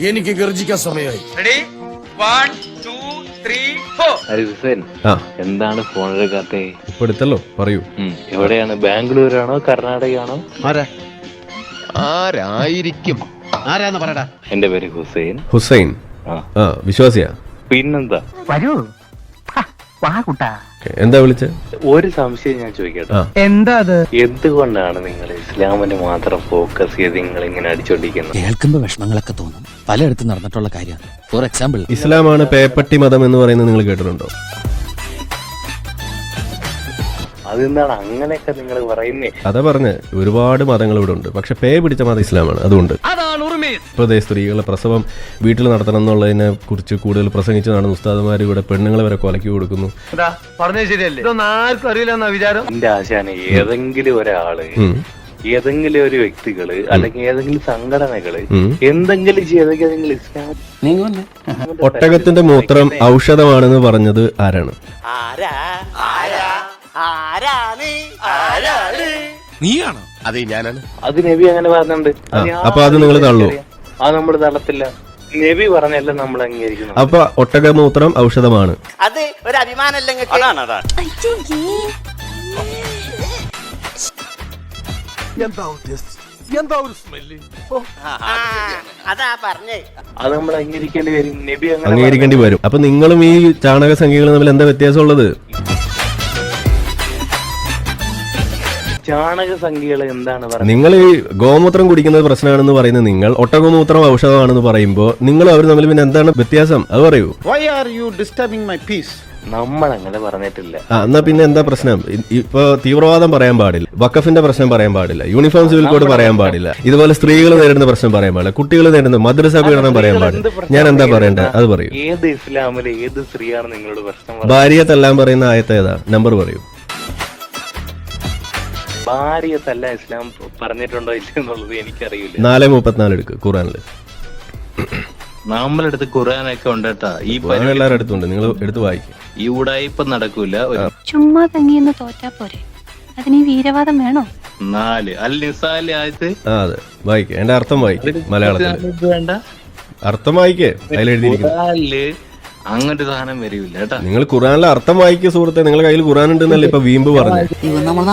എനിക്ക് ഗർജിക്കാൻ സമയമായി. Ready one two three four ആ. എന്താണ് ഫോണിലെ എടുക്കാത്തെ ഇപ്പൊ എടുത്തല്ലോ പറയൂ. ഉം, എവിടെയാണ്? ബാംഗ്ലൂരാണോ കർണാടകയാണോ? ആരാ? ആരായിരിക്കും? ആരാന്ന് പറയടാ? എന്റെ പേര് ഹുസൈൻ. ഹുസൈൻ. ആ. ആ വിശ്വാസിയാ? പിന്നെന്താ? വരൂ. എന്താ വിളിച്ചേ? ഒരു സംശയം ഞാൻ ചോദിക്കട്ടെ? എന്താ അത്? എന്തുകൊണ്ടാണ് നിങ്ങൾ ഇസ്ലാമിന് മാത്രം ഫോക്കസ് ചെയ്ത് നിങ്ങൾ ഇങ്ങനെ അടിച്ചോണ്ടിരിക്കുന്നത് കേൾക്കുമ്പോ വിഷമങ്ങളൊക്കെ തോന്നും. പലയിടത്തും നടന്നിട്ടുള്ള കാര്യമാണ്. ഫോർ എക്സാമ്പിൾ ഇസ്ലാമാണ് പേപ്പട്ടി മതം എന്ന് പറയുന്നത് നിങ്ങൾ കേട്ടിട്ടുണ്ടോ? അതെന്താണ് അങ്ങനെയൊക്കെ നിങ്ങൾ പറയുന്നേ? അതാ പറഞ്ഞ് ഒരുപാട് മതങ്ങൾ ഇവിടെ ഉണ്ട് പക്ഷെ പേ പിടിച്ച മതം ഇസ്ലാമാണ്. അതുകൊണ്ട്. ഇപ്പൊ ദേ സ്ത്രീകളെ പ്രസവം വീട്ടിൽ നടത്തണം എന്നുള്ളതിനെ കുറിച്ച് കൂടുതൽ പ്രസംഗിച്ച് നടന്ന ഉസ്താദുമാർ ഇവിടെ പെണ്ണുങ്ങളെ വരെ കൊലക്കി കൊടുക്കുന്നു. പറഞ്ഞത് ശരിയല്ലേ? ഇതൊന്നും ആർക്കും വിചാരം? എന്റെ ആശാന ഏതെങ്കിലും ഒരാൾ. ഏതെങ്കിലും ഒരു വ്യക്തികൾ അല്ലെങ്കിൽ ഏതെങ്കിലും സംഘടനകൾ എന്തെങ്കിലും ചെയ്തെങ്കിൽ ഒട്ടകത്തിന്റെ മൂത്രം ഔഷധമാണെന്ന് പറഞ്ഞത് ആരാണ്? നീയാണോ? അതെ ഞാനാണ്. അത് നബി അങ്ങനെ പറഞ്ഞിട്ടുണ്ട്. ആ, അത് അപ്പൊ അത് നിങ്ങൾ തള്ളു അത് നമ്മൾ തള്ളത്തില്ല. നബി പറഞ്ഞല്ല നമ്മൾ അംഗീകരിക്കുന്നു അപ്പൊ ഒട്ടകമൂത്രം ഔഷധമാണ്. അത് ഒരു അഭിമാനല്ലേ അതാണ് അതാണ്. അതാ പറഞ്ഞേ. അത് നമ്മൾ അംഗീകരിക്കേണ്ടി വരും. നബി അങ്ങനെ അംഗീകരിക്കേണ്ടി വരും. അപ്പൊ നിങ്ങളും ഈ ചാണക സംഖ്യകളും തമ്മിൽ എന്താ വ്യത്യാസമുള്ളത് ചാണക സംഖ്യകൾ എന്താണ് പറയുന്നത്? നിങ്ങൾ ഈ ഗോമൂത്രം കുടിക്കുന്നത് പ്രശ്നമാണെന്ന് പറയുന്നത് നിങ്ങൾ ഒട്ടകമൂത്രം ഔഷധമാണെന്ന് പറയുമ്പോൾ നിങ്ങൾ അവർ തമ്മിൽ പിന്നെ എന്താണ് വ്യത്യാസം? അത് പറയൂ. Why are you disturbing my peace നമ്മൾ അങ്ങനെ പറഞ്ഞിട്ടില്ല. ആ എന്നാ പിന്നെ എന്താ പ്രശ്നം? ഇപ്പൊ തീവ്രവാദം പറയാൻ പാടില്ല വക്കഫിന്റെ പ്രശ്നം പറയാൻ പാടില്ല യൂണിഫോം സിവിൽ കോഡ് പറയാൻ പാടില്ല ഇതുപോലെ സ്ത്രീകൾ നേരിടുന്ന പ്രശ്നം പറയാൻ പാടില്ല കുട്ടികൾ നേരിടുന്ന മദ്രസ പീഡനം പറയാൻ പാടില്ല. ഞാൻ എന്താ പറയണ്ട? അത് പറയൂ. ഏത് ഇസ്ലാമിലെ ഏത് സ്ത്രീയാണ് നിങ്ങളുടെ പ്രശ്നം? ഭാര്യയെ തല്ലാൻ പറയുന്ന ആയത്തേതാ നമ്പർ പറയൂ. ഭാര്യത്തല്ല ഇസ്ലാം പറഞ്ഞിട്ടുണ്ടോ ഇല്ല എന്നുള്ളത് എനിക്കറിയില്ല. നാല് മുപ്പത്തിനാല് എടുക്ക് ഖുറാനിൽ നമ്മളടുത്ത് ഖുറാനൊക്കെ ഉണ്ട് കേട്ടാ. ഈ എല്ലാവരുടെ അടുത്തുണ്ട്. നിങ്ങൾ എടുത്ത് വായിക്കും. ഈ ഉടായ്പ നടക്കൂല. ചുമ്മാ തങ്ങിയെന്ന് തോറ്റാ പോരെ. അതിന് ഈ വീരവാദം വേണോ? നാല്. അൽ നിസാലി ആയത്? ആ അതെ. വായിക്കേ. എന്റെ അർത്ഥം വായിക്കും മലയാളത്തിൽ വേണ്ട. അർത്ഥം വായിക്കേ. അതിലെഴുതിയിരിക്കുന്നു. ഖുറാനിൽ അങ്ങനൊരു സാധനം വരില്ല കേട്ടാ. നിങ്ങൾ ഖുറാനിലെ അർത്ഥം വായിക്കുക സുഹൃത്തെ നിങ്ങൾ കയ്യിൽ ഖുറാൻ ഉണ്ടെന്നല്ലേ ഇപ്പൊ വീമ്പ് പറഞ്ഞു നമ്മൾ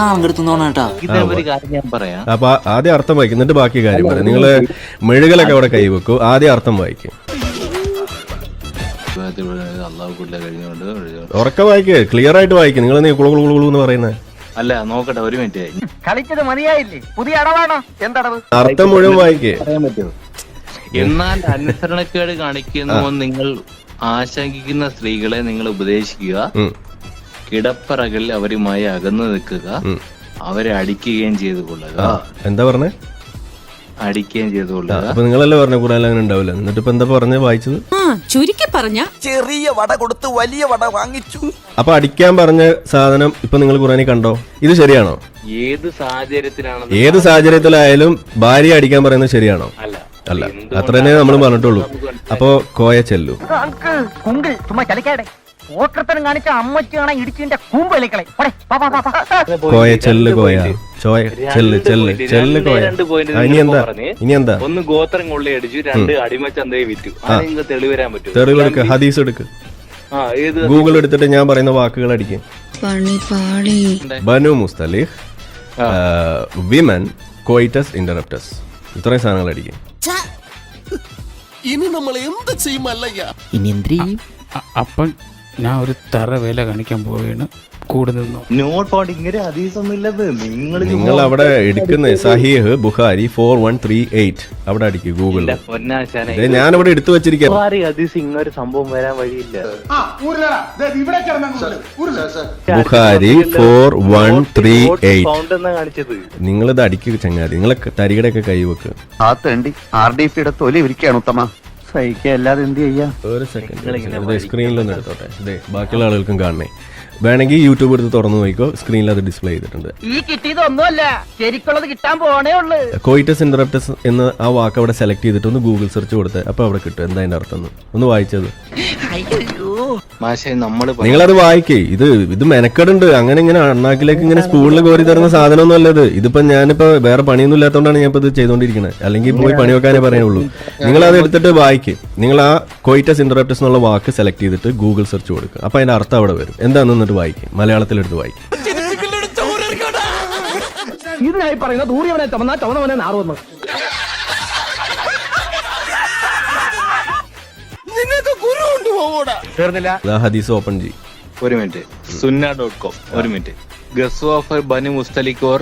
ഇതേ ഒരു കാര്യം ഞാൻ പറയാം. അപ്പൊ ആദ്യം അർത്ഥം വായിക്കും എന്നിട്ട് ബാക്കി കാര്യം പറയാം. നിങ്ങൾ മെഴുകലൊക്കെ അവിടെ കൈവെക്കും ആദ്യം അർത്ഥം വായിക്കും. ഉറക്കം വായിക്കേ ക്ലിയർ ആയിട്ട് വായിക്കും. നിങ്ങൾ നീ കുളു കുളു കുളു എന്ന് പറയുന്നത് അല്ല നോക്കട്ടെ ഒരു മിനിറ്റ് കളിച്ചത് മതിയായില്ലേ? പുതിയ അടവാണോ? എന്തടവ്? അർത്ഥം മുഴുവൻ വായിക്കേ. പറയാൻ പറ്റുമോ? എന്നാൽ അനുസരണക്കേട് കാണിക്കുന്നു നിങ്ങൾ ആശങ്കിക്കുന്ന സ്ത്രീകളെ നിങ്ങൾ ഉപദേശിക്കുക. കിടപ്പറകളിൽ അവരുമായി അകന്നു നിൽക്കുക. അവരെ അടിക്കുകയും ചെയ്തു കൊള്ളുക. എന്താ പറഞ്ഞേ? അടിക്കുകയും ചെയ്തു കൊള്ളുക. അപ്പൊ നിങ്ങളല്ലേ പറഞ്ഞ ഖുറാനിൽ അങ്ങനെ ഉണ്ടാവില്ല. എന്നിട്ട് ഇപ്പൊ എന്താ പറഞ്ഞ വായിച്ചത്? ചുരുക്കി പറഞ്ഞ. ചെറിയ വട കൊടുത്ത് വലിയ വട വാങ്ങിച്ചു. അപ്പൊ അടിക്കാൻ പറഞ്ഞ സാധനം ഇപ്പൊ നിങ്ങൾ ഖുറാനിൽ കണ്ടോ? ഇത് ശരിയാണോ? ഏത് സാഹചര്യത്തിലാണ് ഏത് സാഹചര്യത്തിലായാലും ഭാര്യ അടിക്കാൻ പറയുന്നത് ശരിയാണോ? അല്ല. അല്ല അത്ര തന്നെ നമ്മൾ പറഞ്ഞിട്ടുള്ളൂ. അപ്പോ കോയ ചെല്ലു. കുങ്കിൾ ചുമ്മാ ചലിക്കാടെ ഓട്ടത്തരം കാണിച്ച അമ്മച്ചി കാണാൻ ഇടിച്ചിന്റെ കൂമ്പ് കളിക്കളെ പോടെ, പാ, പാ, പാ, പാ. കോയ ചെല്ല് കോയ. ചോയ ചെല്ല് ചെല്ല് ചെല്ല് കോയ. ഇനി എന്താ? ഇനി എന്താ? ഒന്ന് ഗോത്രം കൊള്ളയടിച്ചു രണ്ട് അടിമച്ചന്തയെ വിറ്റു. അതിന് തെളിവ് വരാൻ പറ്റും? തെളിവെടുക്ക ഹദീസ് എടുക്ക്. ആ ഏത് ഗൂഗിൾ എടുത്തിട്ട് ഞാൻ പറയുന്ന വാക്കുകൾ അടിക്കും. Banu Mustaliq women coitus interruptus. ഇത്രയും സാധനങ്ങൾ അടിക്കും. ഇനി നമ്മൾ എന്ത് ചെയ്യും അല്ലയ്യ? ഇനി എന്തിരീ അപ്പം ഞാൻ ഒരു തറ വേല കാണിക്കാൻ പോവുകയാണ്. കൂടെ നിന്നു? നോട്ട് ഇങ്ങനെ ഇല്ലത് നിങ്ങൾ നിങ്ങൾ അവിടെ എടുക്കുന്ന Sahih Bukhari four one three eight അവിടെ അടിക്കും ഗൂഗിളിൽ പൊന്നാശാനെ ഇവിടെ എടുത്തു വെച്ചിരിക്കാം. ബുഖാരി ഹദീസ് ഇങ്ങനൊരു സംഭവം വരാൻ വഴിയില്ല. Four one three eight found എന്നാ കാണിച്ചത്. നിങ്ങൾ ഇത് അടിക്കുക ചങ്ങാതി. നിങ്ങളെ തരികടൊക്കെ കൈവെക്ക് ആ തേണ്ടി ആർ ഡി പിയുടെ തൊലി ഇരിക്കുകയാണ് ഉത്തമ. സഹിക്കുക. അല്ലാതെ എന്ത് ചെയ്യാ? ഒരു സെക്കൻഡ് സ്ക്രീനിലൊന്ന് എടുത്തോട്ടെ. ഇതേ ബാക്കിയുള്ള ആളുകൾക്കും കാണണേ. വേണമെങ്കിൽ യൂട്യൂബ് എടുത്ത് തുറന്നു നോക്കിക്കോ. സ്ക്രീനിൽ അത് ഡിസ്പ്ലേ ചെയ്തിട്ടുണ്ട്. ഈ കിട്ടിയതൊന്നുമല്ല ശരിക്കുള്ളത് കിട്ടാൻ പോണേ ഉള്ളു. കോയിറ്റസ് ഇന്ററപ്റ്റസ് എന്ന് ആ വാക്ക് അവിടെ സെലക്ട് ചെയ്തിട്ട് ഒന്ന് ഗൂഗിൾ സെർച്ച് കൊടുത്ത്. അപ്പൊ അവിടെ കിട്ടും. എന്താ അതിന്റെ അർത്ഥം. ഒന്ന് വായിച്ചത്. നിങ്ങളത് വായിക്കേ. ഇത് ഇത് മെനക്കെടുണ്ട്. അങ്ങനെ ഇങ്ങനെ അണ്ണാക്കിലേക്ക് ഇങ്ങനെ സ്കൂളിൽ കോരി തരുന്ന സാധനമൊന്നും അല്ലത് ഇതിപ്പോ ഞാനിപ്പോ വേറെ പണിയൊന്നും ഇല്ലാത്തതുകൊണ്ടാണ് ഞാൻ ഇപ്പൊ ഇത് ചെയ്തോണ്ടിരിക്കുന്നത് അല്ലെങ്കിൽ പോയി പണി വെക്കാനേ പറയുള്ളൂ. നിങ്ങൾ അത് എടുത്തിട്ട് വായിക്ക്. നിങ്ങൾ ആ കോയിറ്റസ് ഇന്ററപ്റ്റസ് എന്നുള്ള വാക്ക് സെലക്ട് ചെയ്തിട്ട് ഗൂഗിൾ സെർച്ച് കൊടുക്കുക. അപ്പൊ അതിന്റെ അർത്ഥം അവിടെ വരും. എന്താണെന്ന് എന്നിട്ട് വായിക്കും. മലയാളത്തിൽ എടുത്ത് വായിക്കും. ഇതിനായി പറയുന്ന ദൂരവനെ ചമന്ന ചമന്നവനെ ആ ഹദീസ് ഓപ്പൺ ചെയ്യും. ഒരു മിനിറ്റ്. Sunnah dot com. ഒരു മിനിറ്റ്. ഗസ് ഓഫ് ബനു മുസ്തലിക്കോർ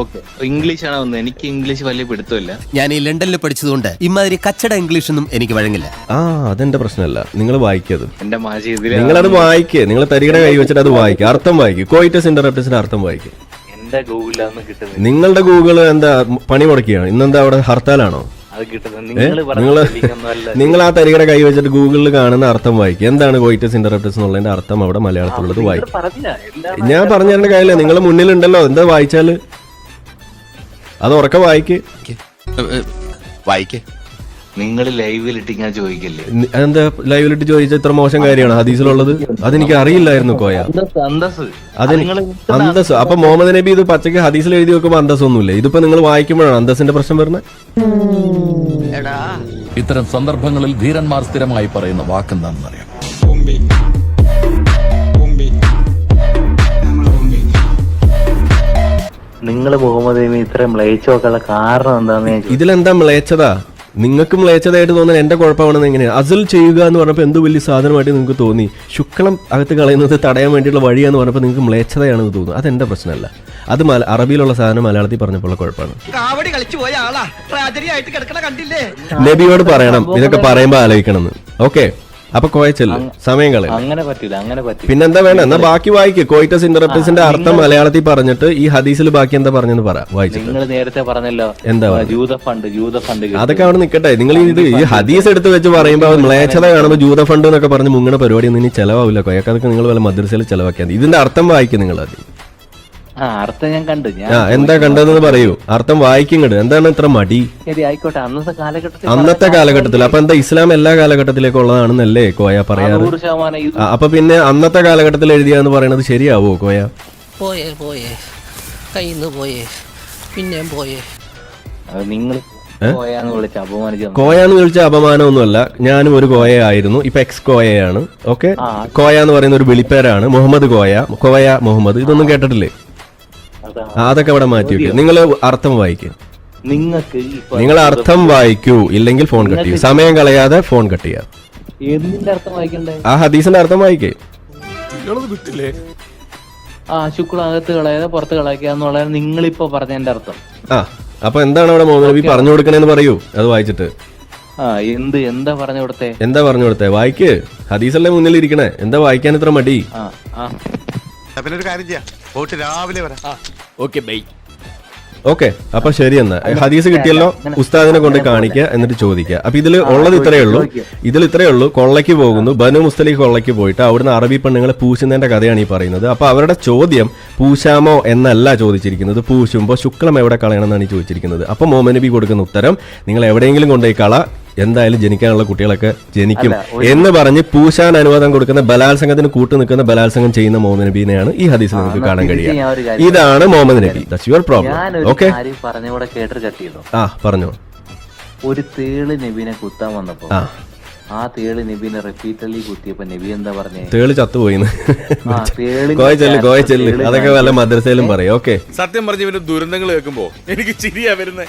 ഓക്കെ ഇംഗ്ലീഷ് ആണ് വന്നത്. എനിക്ക് ഇംഗ്ലീഷ് വലിയ പിടുത്തമില്ല. ഞാൻ ഈ ലണ്ടനിൽ പഠിച്ചതുകൊണ്ട് ഇമാതിരി കച്ചട ഇംഗ്ലീഷ് ഒന്നും എനിക്ക് വഴങ്ങില്ല. ആ അതെന്റെ പ്രശ്നമല്ല. നിങ്ങൾ വായിക്കത് എന്റെ മാഷി ഇതിൽ നിങ്ങളത് വായിക്കുക നിങ്ങൾ തരികട കൈ വെച്ചിട്ട് അത് വായിക്കുക അർത്ഥം വായിക്കുക കോയിറ്റസ് ഇന്ററപ്റ്റസിന്റെ അർത്ഥം വായിക്കുക എന്റെ ഗൂഗിളാന്ന് കിട്ടുന്നത് നിങ്ങളുടെ ഗൂഗിൾ എന്താ പണി മുടക്കിയാണ്? ഇന്നെന്താ അവിടെ ഹർത്താലാണോ? നിങ്ങൾ നിങ്ങൾ നിങ്ങൾ ആ തരികട കൈ വെച്ചിട്ട് ഗൂഗിളിൽ കാണുന്ന അർത്ഥം വായിക്കുക. എന്താണ് കോയിറ്റസ് ഇന്ററപ്റ്റസ് എന്നുള്ളതിന്റെ അർത്ഥം അവിടെ മലയാളത്തിലുള്ളത് വായിക്കും ഞാൻ പറഞ്ഞു തരേണ്ട കാര്യമില്ല നിങ്ങൾ മുന്നിലുണ്ടല്ലോ. എന്താ വായിച്ചാൽ അത് ഉറക്കെ വായിക്ക്. വായിക്കേ. നിങ്ങൾ ലൈവിലിട്ട് ഞാൻ ചോദിക്കല്ലേ എന്താ ലൈവിലിട്ട് ചോദിച്ച ഇത്ര മോശം കാര്യമാണ്? ഹദീസിലുള്ളത്? അതെനിക്ക് അറിയില്ലായിരുന്നു കോയ. അന്തസ് അപ്പൊ മുഹമ്മദ് നബി ഇത് പച്ചക്ക് ഹദീസിൽ എഴുതി വെക്കുമ്പോ അന്തസ് ഒന്നുമില്ല ഇതിപ്പോ നിങ്ങൾ വായിക്കുമ്പോഴാണ് അന്തസിന്റെ പ്രശ്നം വരുന്നത്? ഇത്തരം സന്ദർഭങ്ങളിൽ ധീരന്മാർ സ്ഥിരമായി പറയുന്ന വാക്കെന്താണെന്നറിയാം. നിങ്ങൾ മുഹമ്മദ് നബി ഇത്ര മ്ലേച്ച് നോക്കാനുള്ള കാരണം എന്താന്ന് ഞാൻ. ഇതിലെന്താ മ്ലേച്ചതാ നിങ്ങൾക്ക് മ്ലേച്ചതായിട്ട് തോന്നുന്നത് എന്റെ കുഴപ്പമാണെന്ന് എങ്ങനെയാണ് അസൽ ചെയ്യുക എന്ന് പറഞ്ഞപ്പോൾ എന്ത് വലിയ സാധനമായിട്ട് നിങ്ങൾക്ക് തോന്നി. ശുക്ലം അകത്ത് കളയുന്നത് തടയാൻ വേണ്ടിയുള്ള വഴിയാന്ന് പറഞ്ഞപ്പോൾ നിങ്ങൾക്ക് മ്ലേച്ചതയാണെന്ന് തോന്നുന്നു. അതെന്റെ പ്രശ്നമല്ല? അത് അറബിയിലുള്ള സാധനം മലയാളത്തിൽ പറഞ്ഞപ്പോൾ കുഴപ്പമാണ്. കാവടി കളിച്ചു പോയ ആളാ. ട്രാജഡി ആയിട്ട് കിടക്കണ കണ്ടില്ലേ? നബിയോട് പറയണം. ഇതൊക്കെ പറയുമ്പോൾ ആലോചിക്കണം എന്ന് ഓക്കെ. അപ്പൊ കോയച്ചല്ലേ സമയം കളയും അങ്ങനെ പറ്റില്ല അങ്ങനെ പറ്റില്ല പിന്നെന്താ വേണ്ട? എന്നാ ബാക്കി വായിക്ക്. കോയിറ്റസ് ഇന്റർപ്രസിന്റെ അർത്ഥം മലയാളത്തിൽ പറഞ്ഞിട്ട് ഈ ഹദീസിൽ ബാക്കി എന്താ പറഞ്ഞെന്ന് പറ വായിച്ചു നിങ്ങൾ നേരത്തെ പറഞ്ഞല്ലോ. എന്താ ജൂത ഫണ്ട് ജൂത ഫണ്ട് അതൊക്കെ അവിടെ നിൽക്കട്ടെ നിങ്ങൾ ഇത് ഈ ഹദീസ് എടുത്ത് വെച്ച് പറയുമ്പോൾ മ്ലേച്ഛത കാണുമ്പോൾ ജൂത ഫണ്ട് എന്നൊക്കെ പറഞ്ഞ് മുങ്ങണ പരിപാടി ഒന്നും ഇനി ചെലവാവില്ല. കൊയക്ക് നിങ്ങൾ വല്ല മദ്രസയിൽ ചെലവാക്കിയാൽ ഇതിന്റെ അർത്ഥം വായിക്കും നിങ്ങൾ അത് അർത്ഥം ഞാൻ കണ്ടു. ഞാൻ ആ എന്താ കണ്ടതെന്ന് പറയൂ. അർത്ഥം വായിക്കുങ്ങട്. എന്താണ് ഇത്ര മടി? ശരി ആയിക്കോട്ടെ. അന്നത്തെ കാലഘട്ടത്തിൽ അന്നത്തെ കാലഘട്ടത്തിൽ. അപ്പൊ എന്താ ഇസ്ലാം എല്ലാ കാലഘട്ടത്തിലേക്കും ഉള്ളതാണെന്നല്ലേ കോയ പറയാറ്? നൂറ് ശതമാനം ഇത് ആ, അപ്പൊ പിന്നെ അന്നത്തെ കാലഘട്ടത്തിൽ എഴുതിയാന്ന് പറയുന്നത് ശരിയാവോ കോയ? പോയേ പോയേ. കയ്യിന്ന് പോയേ. പിന്നെയും പോയേ. അത് നിങ്ങൾ പോയാന്ന് വിളിച്ച് അപമാനിച്ചു കോയ എന്ന് വിളിച്ച അപമാനമൊന്നുമല്ല. ഞാനും ഒരു കോയ ആയിരുന്നു ഇപ്പൊ എക്സ് കോയയാണ്. ഓക്കെ കോയ എന്ന് പറയുന്ന ഒരു വിളിപ്പേരാണ്. മുഹമ്മദ് കോയ. കോയ മുഹമ്മദ്. ഇതൊന്നും കേട്ടിട്ടില്ലേ? അതൊക്കെ ഇവിടെ മാറ്റി വെക്കും. നിങ്ങൾ അർത്ഥം വായിക്കും. നിങ്ങൾക്ക് ഇപ്പൊ നിങ്ങൾ അർത്ഥം വായിക്കൂ ഇല്ലെങ്കിൽ ഫോൺ കട്ട് ചെയ്യൂ സമയം കളയാതെ ഫോൺ കട്ട് ചെയ്യാം എന്തിന്റെ അർത്ഥം വായിക്കണ്ടേ? ആ ഹദീസിന്റെ അർത്ഥം വായിക്കേ. ആ ശുക്ല അകത്ത് കളയാതെ പുറത്ത് കളയാക്കുക എന്നുള്ളത് നിങ്ങളിപ്പോ പറഞ്ഞതിന്റെ അർത്ഥം. ആ അപ്പൊ എന്താണ് അവിടെ മോഹൻ നബി പറഞ്ഞു കൊടുക്കണേന്ന് പറയൂ. അത് വായിച്ചിട്ട്. ആ എന്ത് എന്താ പറഞ്ഞു കൊടുത്തേ? എന്താ പറഞ്ഞു കൊടുത്തേ? വായിക്ക്. ഹദീസല്ലേ മുന്നിൽ ഇരിക്കണേ എന്താ വായിക്കാൻ ഇത്ര മടി? ആ ആ. പിന്നെ ഒരു കാര്യം ചെയ്യാം. പോയിട്ട് രാവിലെ വരാം. Okay bye. ഓക്കെ അപ്പൊ ശരി എന്നാ. ഹദീസ് കിട്ടിയല്ലോ ഉസ്താദിനെ കൊണ്ട് കാണിക്കുക എന്നിട്ട് ചോദിക്കുക അപ്പൊ ഇതിൽ ഉള്ളത് ഇത്രയേ ഉള്ളൂ. ഇതിൽ ഇത്രയേ ഉള്ളൂ. കൊള്ളയ്ക്ക് പോകുന്നു. ബനു മുസ്തലിഖ് കൊള്ളയ്ക്ക് പോയിട്ട് അവിടുന്ന് അറബി പെണ്ണുങ്ങളെ പൂശുന്നതിന്റെ കഥയാണ് ഈ പറയുന്നത്. അപ്പൊ അവരുടെ ചോദ്യം പൂശാമോ എന്നല്ല ചോദിച്ചിരിക്കുന്നത്. പൂശുമ്പോൾ ശുക്ലം എവിടെ കളയണം എന്നാണ് ചോദിച്ചിരിക്കുന്നത്. അപ്പൊ മോമനബി കൊടുക്കുന്ന ഉത്തരം നിങ്ങൾ എവിടെയെങ്കിലും കൊണ്ടുപോയി കള. എന്തായാലും ജനിക്കാനുള്ള കുട്ടികളൊക്കെ ജനിക്കും എന്ന് പറഞ്ഞ് പൂശാൻ അനുവാദം കൊടുക്കുന്ന ബലാത്സംഗത്തിന് കൂട്ടു നിൽക്കുന്ന ബലാത്സംഗം ചെയ്യുന്ന മുഹമ്മദ് നബീനെയാണ് ഈ ഹദീസിൽ നമുക്ക് കാണാൻ കഴിയുക. ഇതാണ് മുഹമ്മദ് നബി ദാറ്റ്സ് യുവർ പ്രോബ്ലം ഓക്കെ കാര്യം പറഞ്ഞൂടെ കേട്ടിട്ട് കട്ട് ആ പറഞ്ഞു. ഒരു തേൾ നബീനെ കുത്താൻ വന്നപ്പോ ആ. ആ തേൾ നബീനെ റിപ്പീറ്റഡ്ലി കുത്തിയപ്പോ നബി എന്താ പറഞ്ഞേ? തേൾ ചത്തുപോയിന്ന്. ആ, തേളിന്റെ കോയ ചെല്ല് കോയ ചെല്ല്. അതൊക്കെ വല്ല മദ്രസയിലും പറയും? ഓക്കെ സത്യം പറഞ്ഞ ഇവന്റെ ദുരന്തങ്ങൾ കേൾക്കുമ്പോ എനിക്ക് ചിരിയാ വരുന്നത്